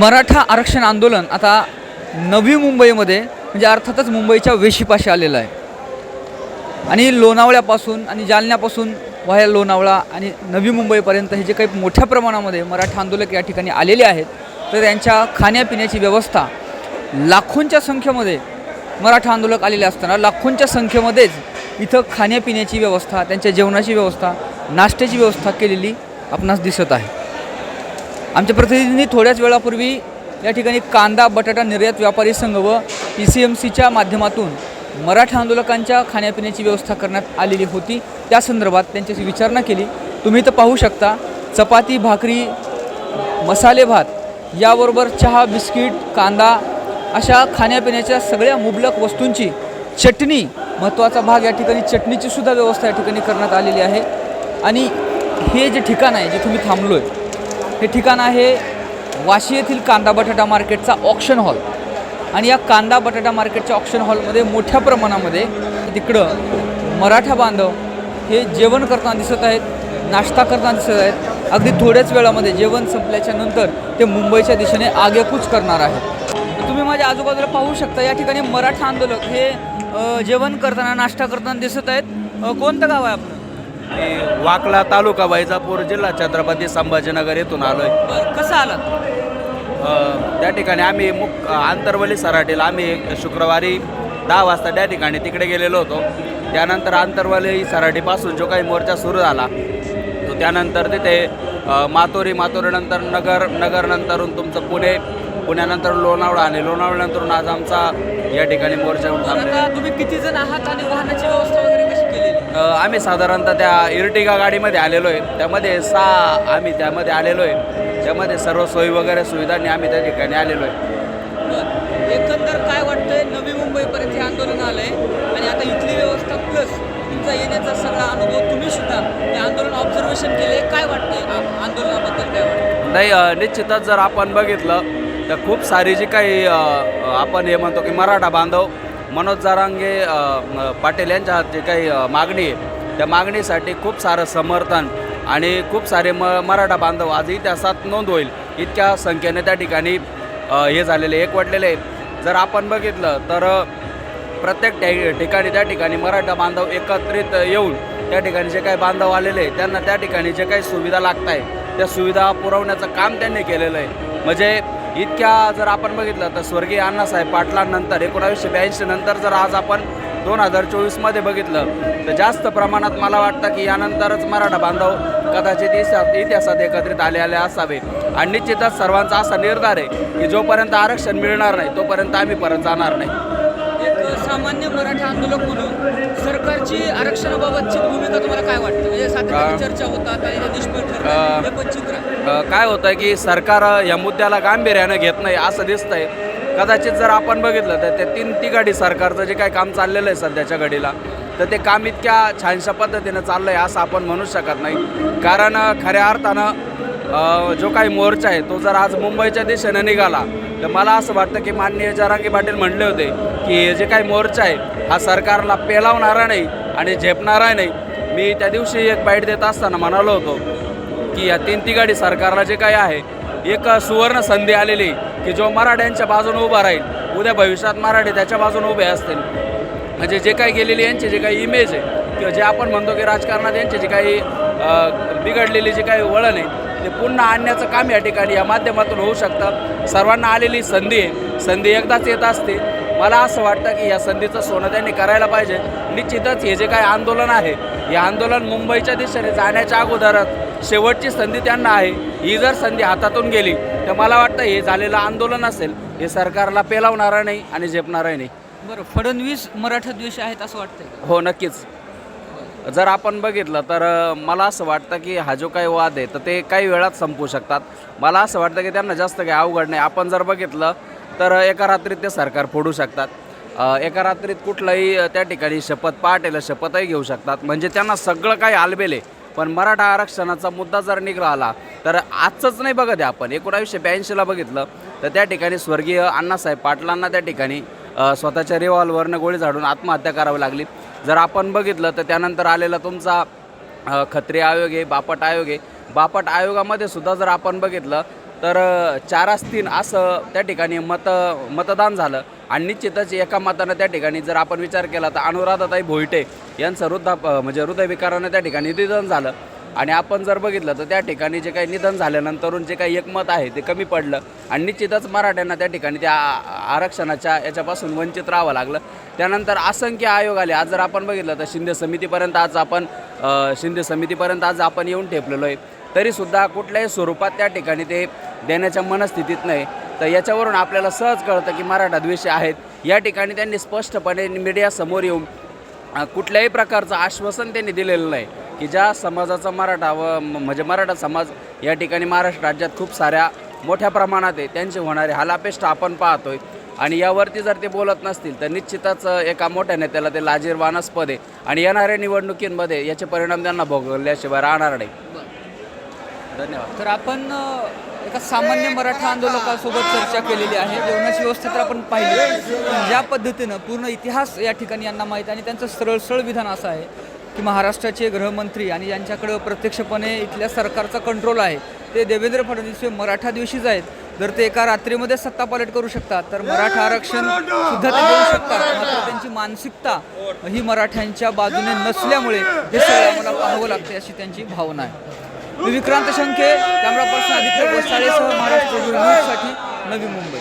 मराठा आरक्षण आंदोलन आता नवी मुंबईमध्ये म्हणजे अर्थातच मुंबईच्या वेशीपाशी आलेलं आहे. आणि लोणावळ्यापासून आणि जालन्यापासून व्हाया लोणावळा आणि नवी मुंबईपर्यंत हे जे काही मोठ्या प्रमाणामध्ये मराठा आंदोलक या ठिकाणी आलेले आहेत तर त्यांच्या खाण्यापिण्याची व्यवस्था लाखोंच्या संख्येमध्ये मराठा आंदोलक आलेले असताना लाखोंच्या संख्येमध्येच इथं खाण्यापिण्याची व्यवस्था त्यांच्या जेवणाची व्यवस्था नाश्त्याची व्यवस्था केलेली आपणास दिसत आहे. आमच्या प्रतिनिधींनी थोड्याच वेळापूर्वी या ठिकाणी कांदा बटाटा निर्यात व्यापारी संघ व पी सी एम सीच्या माध्यमातून मराठा आंदोलकांच्या खाण्यापिण्याची व्यवस्था करण्यात आलेली होती. त्या संदर्भात त्यांच्याशी विचारणा केली. तुम्ही तर पाहू शकता चपाती भाकरी मसाले भात याबरोबर चहा बिस्किट कांदा अशा खाण्यापिण्याच्या सगळ्या मुबलक वस्तूंची चटणी महत्त्वाचा भाग या ठिकाणी चटणीची सुद्धा व्यवस्था या ठिकाणी करण्यात आलेली आहे. आणि हे जे ठिकाण आहे जे तुम्ही थांबलो आहे हे ठिकाण आहे वाशी येथील कांदा बटाटा मार्केटचा ऑक्शन हॉल आणि या कांदा बटाटा मार्केटच्या ऑक्शन हॉलमध्ये मोठ्या प्रमाणामध्ये तिकडं मराठा बांधव हे जेवण करताना दिसत आहेत नाश्ता करताना दिसत आहेत. अगदी थोड्याच वेळामध्ये जेवण संपल्याच्या नंतर ते मुंबईच्या दिशेने आगेकूच करणार आहेत. तुम्ही माझ्या आजूबाजूला पाहू शकता या ठिकाणी मराठा आंदोलक हे जेवण करताना नाश्ता करताना दिसत आहेत. कोणतं गाव आहे आपलं? मी वाकला तालुका वैजापूर जिल्हा छत्रपती संभाजीनगर येथून आलोय. बरं, कसं आलं? त्या ठिकाणी आम्ही मुक आंतरवली सराटीला आम्ही शुक्रवारी दहा वाजता त्या ठिकाणी तिकडे गेलेलो होतो. त्यानंतर आंतरवली सराटीपासून जो काही मोर्चा सुरू झाला तो त्यानंतर तिथे मातोरी मातोरीनंतर नगर नगरनंतरून तुमचं पुणे पुण्यानंतर लोणावळा आणि लोणावळ्यानंतरून आज आमचा या ठिकाणी मोर्चा तुम्ही किती जण आहात आणि वाहनाची व्यवस्था वगैरे आम्ही साधारणतः त्या इर्टिगा गाडीमध्ये आलेलो आहे. त्यामध्ये सहा आम्ही त्यामध्ये आलेलो आहे. त्यामध्ये सर्व सोयी वगैरे सुविधांनी आम्ही त्या ठिकाणी आलेलो आहे. एकंदर काय वाटतंय नवी मुंबईपर्यंत हे आंदोलन आलंय? आणि आता इथली व्यवस्था प्लस तुमचा येण्याचा सगळा अनुभव तुम्ही सुद्धा हे आंदोलन ऑब्झर्वेशन केले काय वाटतंय आंदोलनाबद्दल काय वाटतं नाही निश्चितच जर आपण बघितलं तर खूप सारी जी काही आपण हे म्हणतो की मराठा बांधव मनोज जारांगे पाटील यांच्या हात जे काही मागणी आहे. त्या मागणीसाठी खूप सारं समर्थन आणि खूप सारे म मराठा बांधव आज इतिहासात नोंद होईल. इतक्या संख्येने त्या ठिकाणी हे झालेले एकवटलेले जर आपण बघितलं तर प्रत्येक ठिकाणी त्या ठिकाणी मराठा बांधव एकत्रित येऊन त्या ठिकाणी जे काही बांधव आलेले आहे त्यांना त्या ठिकाणी जे काही सुविधा लागत आहे त्या सुविधा पुरवण्याचं काम त्यांनी केलेलं आहे. म्हणजे इतक्या जर आपण बघितलं तर स्वर्गीय अण्णासाहेब पाटलांनंतर एकोणावीसशे ब्याऐंशी नंतर जर आज आपण दोन हजार चोवीसमध्ये बघितलं तर जास्त प्रमाणात मला वाटतं की यानंतरच मराठा बांधव कदाचित इतिहासात इतिहासात एकत्रित आले आले असावे. आणि निश्चितच सर्वांचा असा निर्धार आहे की जोपर्यंत आरक्षण मिळणार नाही तोपर्यंत आम्ही परत जाणार नाही. सामान्य मराठा आंदोलक म्हणून सरकारची आरक्षणाबाबतची भूमिका तुम्हाला काय वाटतं? म्हणजे सातत्याने चर्चा होतात आणि ते निष्फळ अ, ठरतात हे पण चित्र आहे. काय होतं की सरकार या मुद्द्याला गांभीर्यानं घेत नाही असं दिसतंय. कदाचित जर आपण बघितलं तर ते तीन तिघाडी सरकारचं जे काही काम चाललेलं आहे सध्याच्या घडीला तर ते काम इतक्या छानशा पद्धतीनं चाललं आहे असं आपण म्हणू शकत नाही. कारण अ, खऱ्या अर्थानं जो काही मोर्चा आहे तो जर आज मुंबईच्या दिशेनं निघाला तर मला असं वाटतं की माननीय जरांगी पाटील म्हणले होते की हे जे काही मोर्चा आहे हा सरकारला पेलावणारा नाही आणि झेपणारा नाही. मी त्या दिवशी एक बाईट देत असताना म्हणालो होतो की या तीन तिघाडी सरकारला जे काही आहे एक सुवर्ण संधी आलेली की जो मराठ्यांच्या बाजूने उभा राहील उद्या भविष्यात मराठी त्याच्या बाजूने उभे असतील. म्हणजे जे काही गेलेली यांची जे काही इमेज आहे किंवा जे आपण म्हणतो की राजकारणात यांची जी काही बिघडलेली जी काही वळण आहे ते पुन्हा आणण्याचं काम या ठिकाणी या माध्यमातून होऊ शकतं. सर्वांना आलेली संधी आहे. संधी एकदाच येत असते. मला असं वाटतं की या संधीचं सोनं त्यांनी करायला पाहिजे. निश्चितच हे जे काही आंदोलन आहे हे आंदोलन मुंबईच्या दिशेने जाण्याच्या अगोदरच शेवटची संधी त्यांना आहे. ही जर संधी हातातून गेली तर मला वाटतं हे झालेलं आंदोलन असेल हे सरकारला पेलावणारं नाही आणि झेपणारं नाही. बरं फडणवीस मराठा द्वेष आहेत असं वाटतंय हो नक्कीच. जर आपण बघितलं तर मला असं वाटतं की हा जो काही वाद आहे तर ते काही वेळात संपू शकतात. मला असं वाटतं की त्यांना जास्त काही अवघड नाही. आपण जर बघितलं तर एका रात्रीत ते सरकार फोडू शकतात. एका रात्रीत कुठलाही त्या ठिकाणी शपथ पहाटेला शपथही घेऊ शकतात. म्हणजे त्यांना सगळं काही आलबेले पण मराठा आरक्षणाचा मुद्दा जर निघाला आला तर आजचंच नाही बघत आहे आपण. एकोणावीसशे ब्याऐंशीला बघितलं तर त्या ठिकाणी स्वर्गीय अण्णासाहेब पाटलांना त्या ठिकाणी स्वतःच्या रिव्हॉल्वरनं गोळी झाडून आत्महत्या करावी लागली. जर आपण बघितलं तर त्यानंतर आलेला तुमचा खत्री आयोग आहे बापट आयोग आहे. बापट आयोगामध्ये सुद्धा जर आपण बघितलं तर चारास तीन असं त्या ठिकाणी मत मतदान झालं. आणि निश्चितच एका मतानं त्या ठिकाणी जर आपण विचार केला तर अनुराधाताई भोईटे यांचं वृद्धा म्हणजे हृदयविकारानं त्या ठिकाणी निधन झालं. आणि आपण जर बघितलं तर त्या ठिकाणी जे काही निधन झाल्यानंतरून जे काही एकमत आहे ते कमी पडलं. आणि निश्चितच मराठ्यांना त्या ठिकाणी त्या आ- आरक्षणाच्या याच्यापासून वंचित राहावं लागलं. त्यानंतर असंख्य आयोग आले. आज जर आपण बघितलं तर शिंदे समितीपर्यंत आज आपण शिंदे समितीपर्यंत आज आपण येऊन ठेपलेलो आहे. तरीसुद्धा कुठल्याही स्वरूपात त्या ठिकाणी ते देण्याच्या मनस्थितीत नाही. तर याच्यावरून आपल्याला सहज कळतं की मराठा द्वेषी आहेत. या ठिकाणी त्यांनी स्पष्टपणे मीडियासमोर येऊन कुठल्याही प्रकारचं आश्वासन त्यांनी दिलेलं नाही. की ज्या समाजाचा मराठा व म्हणजे मराठा समाज या ठिकाणी महाराष्ट्र राज्यात खूप साऱ्या मोठ्या प्रमाणात आहे त्यांचे होणारे हालापेष्ट आपण पाहतोय. आणि यावरती जर ते बोलत नसतील तर निश्चितच एका मोठ्या नेत्याला ते लाजीरवानास्पद आहे. आणि येणाऱ्या निवडणुकींमध्ये याचे परिणाम त्यांना भोगवल्याशिवाय राहणार नाही. धन्यवाद. तर आपण एका सामान्य मराठा आंदोलकासोबत चर्चा केलेली आहे. जेवणाची व्यवस्था तर आपण पाहिली. ज्या पद्धतीनं पूर्ण इतिहास या ठिकाणी यांना माहीत आणि त्यांचं सरळ सरळ विधान असं आहे की महाराष्ट्राचे गृहमंत्री आणि ज्यांच्याकडं प्रत्यक्षपणे इथल्या सरकारचा कंट्रोल आहे. ते देवेंद्र फडणवीस हे मराठा दिवशीच आहेत. जर ते एका रात्रीमध्ये सत्ता पालट करू शकतात तर मराठा आरक्षण सुद्धा ते देऊ शकतात. मात्र त्यांची मानसिकता ही मराठ्यांच्या बाजूने नसल्यामुळे हे सगळं आम्हाला पाहावं लागते अशी त्यांची भावना आहे. विक्रांत शंके कॅमेरा पर्सन आदित्य गोसाळेसह महाराष्ट्र न्यूजसाठी नवी मुंबई.